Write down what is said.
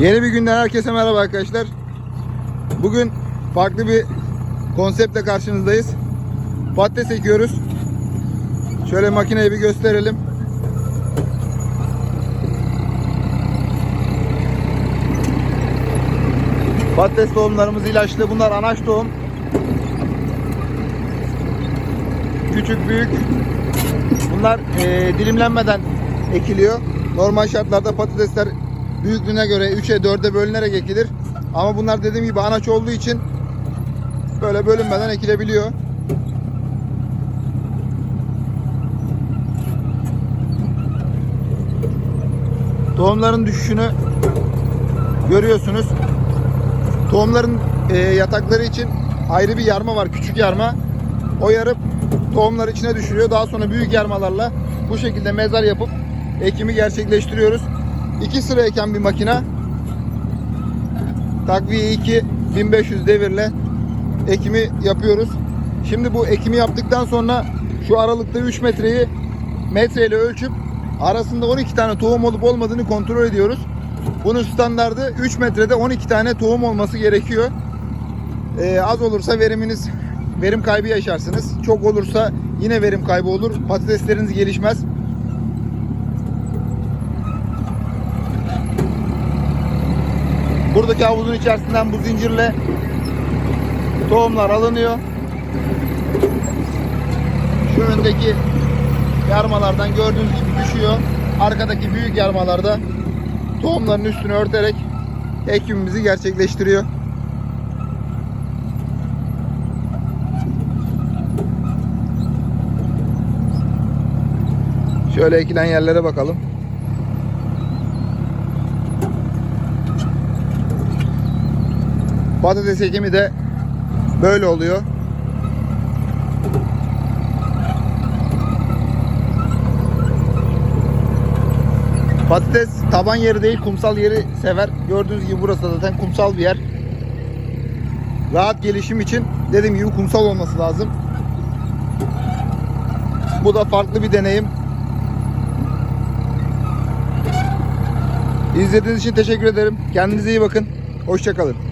Yeni bir günden herkese merhaba arkadaşlar. Bugün farklı bir konseptle karşınızdayız. Patates ekiyoruz. Şöyle makineyi bir gösterelim. Patates tohumlarımız ilaçlı. Bunlar anaç tohum. Küçük büyük. Bunlar eee, dilimlenmeden ekiliyor. Normal şartlarda patatesler büyüklüğüne göre 3'e 4'e bölünerek ekilir. Ama bunlar dediğim gibi anaç olduğu için böyle bölünmeden ekilebiliyor. Tohumların düşüşünü görüyorsunuz. Tohumların e, yatakları için ayrı bir yarma var, küçük yarma. O yarıp tohumlar içine düşürüyor. Daha sonra büyük yarmalarla bu şekilde mezar yapıp ekimi gerçekleştiriyoruz. İki sıra eken bir makina. Takviye 2 1500 devirle ekimi yapıyoruz. Şimdi bu ekimi yaptıktan sonra şu aralıkta 3 metreyi metreyle ölçüp arasında 12 tane tohum olup olmadığını kontrol ediyoruz. Bunun standardı 3 metrede 12 tane tohum olması gerekiyor. Ee, az olursa veriminiz verim kaybı yaşarsınız. Çok olursa yine verim kaybı olur. Patatesleriniz gelişmez. Buradaki havuzun içerisinden bu zincirle tohumlar alınıyor. Şu öndeki yarmalardan gördüğünüz gibi düşüyor. Arkadaki büyük yarmalarda tohumların üstünü örterek ekimimizi gerçekleştiriyor. Şöyle ekilen yerlere bakalım. Patates ekimi de böyle oluyor. Patates taban yeri değil kumsal yeri sever. Gördüğünüz gibi burası zaten kumsal bir yer. Rahat gelişim için dediğim gibi kumsal olması lazım. Bu da farklı bir deneyim. İzlediğiniz için teşekkür ederim. Kendinize iyi bakın. Hoşçakalın.